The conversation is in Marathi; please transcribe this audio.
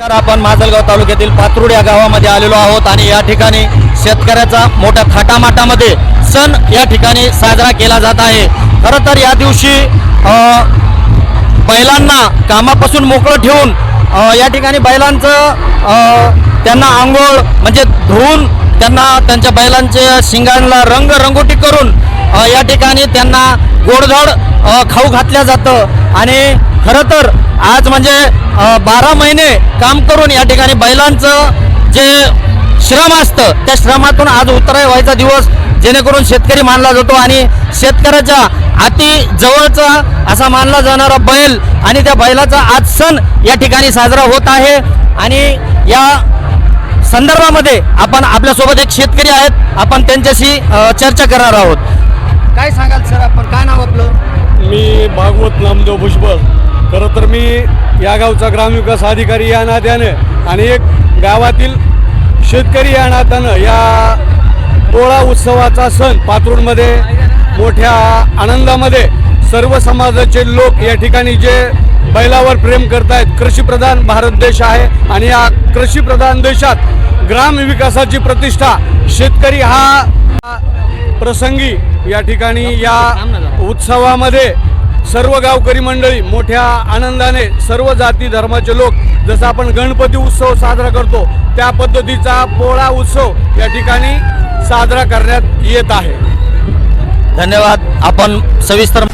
आपण माजलगाव तालुक्यातील पात्रुड या गावामध्ये आलेलो आहोत आणि या ठिकाणी शेतकऱ्याचा मोठ्या थाटामाटामध्ये सण या ठिकाणी साजरा केला जात आहे. खरं तर या दिवशी बैलांना कामापासून मोकळं ठेवून या ठिकाणी बैलांचं त्यांना आंघोळ म्हणजे धुवून त्यांना त्यांच्या बैलांच्या शिंगांना रंग रंगोटी करून या ठिकाणी त्यांना गोडधड खाऊ घातल्या जातं. आणि खरं तर आज म्हणजे बारा महिने काम करून या ठिकाणी बैलांचं जे श्रम असतं त्या श्रमातून आज उतराय व्हायचा दिवस जेणेकरून शेतकरी मानला जातो आणि शेतकऱ्याच्या अति जवळचा असा मानला जाणारा बैल आणि त्या बैलाचा आज सण या ठिकाणी साजरा होत आहे. आणि या संदर्भामध्ये आपण आपल्यासोबत एक शेतकरी आहेत आपण त्यांच्याशी चर्चा करणार आहोत. काय सांगाल सर आपण काय नाव आपलं? मी भागवत नामदेव भुजबळ. खरं तर मी या गावचा ग्रामविकास अधिकारी या नात्याने आणि एक गावातील शेतकरी या नात्यानं या पोळा उत्सवाचा सण पात्रूडमध्ये मोठ्या आनंदामध्ये सर्व समाजाचे लोक या ठिकाणी जे बैलावर प्रेम करतायत कृषीप्रधान भारत देश आहे आणि या कृषीप्रधान देशात ग्राम विकासाची प्रतिष्ठा शेतकरी हा प्रसंगी या ठिकाणी या उत्सवामध्ये सर्व गावकरी मंडळी मोठ्या आनंदाने सर्व जाती धर्माचे लोक जसं आपण गणपती उत्सव साजरा करतो त्या पद्धतीचा पोळा उत्सव या ठिकाणी साजरा करण्यात येत आहे. धन्यवाद. आपण सविस्तर